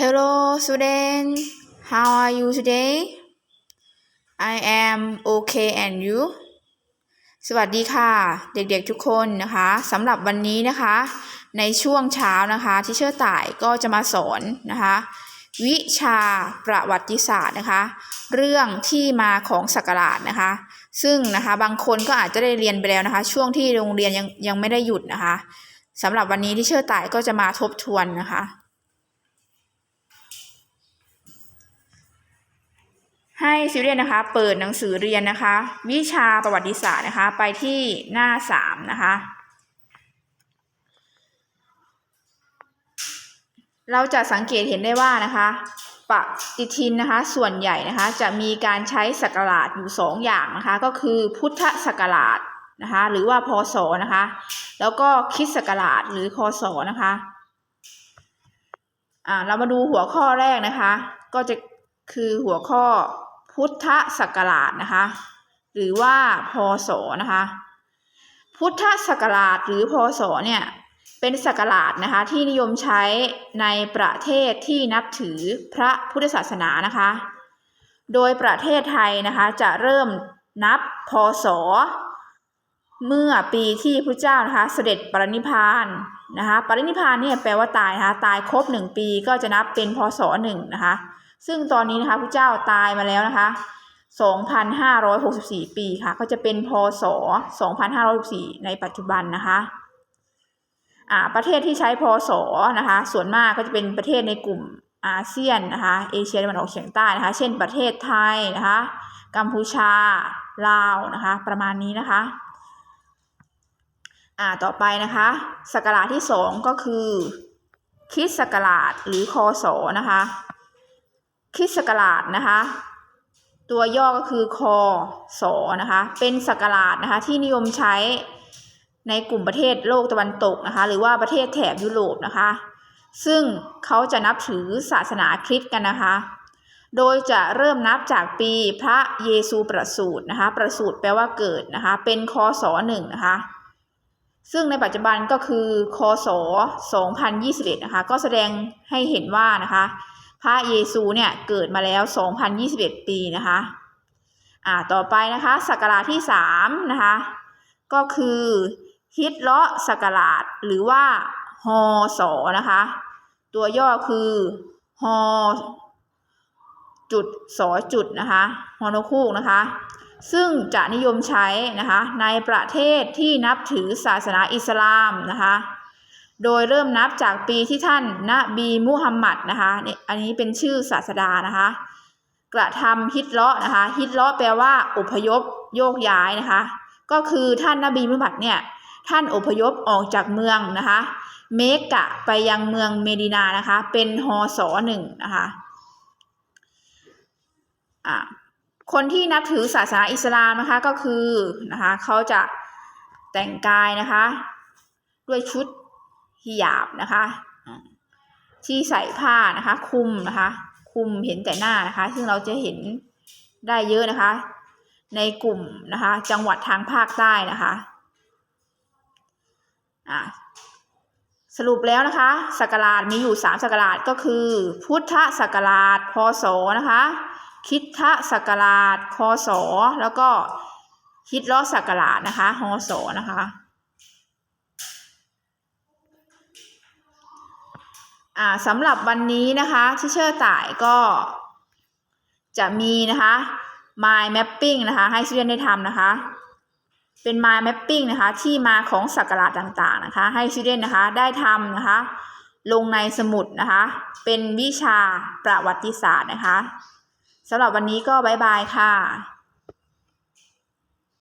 Hello student how are you today I am okay and you สวัสดีค่ะ เด็กๆทุกคนนะคะสำหรับวันนี้นะคะ ในช่วงเช้านะคะที่เชื่อต่ายก็จะมาสอนนะคะ วิชาประวัติศาสตร์นะคะ เรื่องที่มาของศักราชนะคะ ซึ่งนะคะบางคนก็อาจจะได้เรียนไปแล้วนะคะ ช่วงที่โรงเรียนยังยังไม่ได้หยุดนะคะสำหรับวันนี้ที่เชื่อต่ายก็จะมาทบทวนนะคะ ให้ซิเรียนนะคะ เปิดหนังสือเรียนนะคะ วิชาประวัติศาสตร์นะคะ ไปที่หน้าสามนะคะ เราจะสังเกตเห็นได้ว่านะคะปฏิทินนะคะส่วนใหญ่นะคะจะมีการใช้ศักราชอยู่สองอย่างนะคะ ก็คือพุทธศักราชนะคะหรือว่าพศนะคะ แล้วก็คริสต์ศักราชหรือคศนะคะอ่าเรามาดูหัวข้อแรกนะคะ ก็จะคือหัวข้อ พุทธศักราชนะคะ หรือว่าพศนะคะ พุทธศักราชหรือพศเนี่ยเป็นศักราชนะคะที่นิยมใช้ในประเทศที่นับถือพระพุทธศาสนานะคะ โดยประเทศไทยนะคะจะเริ่มนับพศ เมื่อปีที่พระเจ้านะคะเสด็จปรินิพานนะคะปรินิพพานเนี่ยแปลว่าตายนะคะตายครบหนึ่งปีก็จะนับเป็นพศหนึ่งนะคะ ซึ่งตอนนี้นะคะพระเจ้าตายมาแล้วนะคะ 2,564 ปีค่ะ ก็จะเป็นพศ 2,564 ในปัจจุบันนะคะอ่าประเทศที่ใช้พศนะคะ ส่วนมากก็จะเป็นประเทศในกลุ่มอาเซียนนะคะเอเชียตะวันออกเฉียงใต้นะคะ เช่นประเทศไทยนะคะ กัมพูชา ลาวนะคะ ประมาณนี้นะคะอ่าต่อไปนะคะศักราชที่สองก็คือคริสต์ศักราชหรือคศนะคะ คริสต์ศักราชนะคะ ตัวย่อก็คือคอสอนะคะ เป็นศักราชนะคะที่นิยมใช้ในกลุ่มประเทศโลกตะวันตกนะคะ หรือว่าประเทศแถบยุโรปนะคะ ซึ่งเขาจะนับถือศาสนาคริสต์กันนะคะ โดยจะเริ่มนับจากปีพระเยซูประสูตินะคะ ประสูติแปลว่าเกิดนะคะ เป็นคศหนึ่งนะคะ ซึ่งในปัจจุบันก็คือคศ2021นะคะ ก็แสดงให้เห็นว่านะคะ พระเยซูเนี่ยเกิดมาแล้ว 2021 ปีนะคะอ่าต่อไปนะคะศักราชที่3นะคะก็คือฮิตเลาะศักราชหรือว่าฮอสอนะคะตัวย่อคือฮอจุดสอจุดนะคะฮอนคูกนะคะ ซึ่งจะนิยมใช้นะคะในประเทศที่นับถือศาสนาอิสลามนะคะ โดยเริ่มนับจากปีที่ท่านนบีมุฮัมมัดนะคะเนี่ยอันนี้เป็นชื่อศาสดานะคะ กระทำฮิตเลาะนะคะ ฮิตเลาะแปลว่าอพยพโยกย้ายนะคะ ก็คือท่านนบีมุฮัมมัดเนี่ยท่านอพยพออกจากเมืองนะคะ เมกะไปยังเมืองเมดินานะคะ เป็นฮอสอหนึ่งนะคะอ่าคนที่นับถือศาสนาอิสลามนะคะก็คือนะคะเขาจะแต่งกายนะคะ ด้วยชุด ฮิญาบนะคะที่ใส่ผ้านะคะ คุมนะคะ คุมเห็นแต่หน้านะคะ ซึ่งเราจะเห็นได้เยอะนะคะ ในกลุ่มนะคะ จังหวัดทางภาคใต้นะคะอ่าสรุปแล้วนะคะศักราชมีอยู่สามศักราชก็คือ พุทธศักราชพศนะคะ คิดทศักราชคศแล้วก็ฮิตเลอศักราชนะคะฮศนะคะ อ่าสำหรับวันนี้นะคะที่เชอร์ต่ายก็จะมีนะคะ mind mapping นะคะ ให้ student ได้ทำนะคะ เป็น mind mapping นะคะ ที่มาของศักราชต่างๆนะคะ ให้ student นะคะได้ทำนะคะ ลงในสมุดนะคะ เป็นวิชาประวัติศาสตร์นะคะสำหรับวันนี้ก็บายบายค่ะ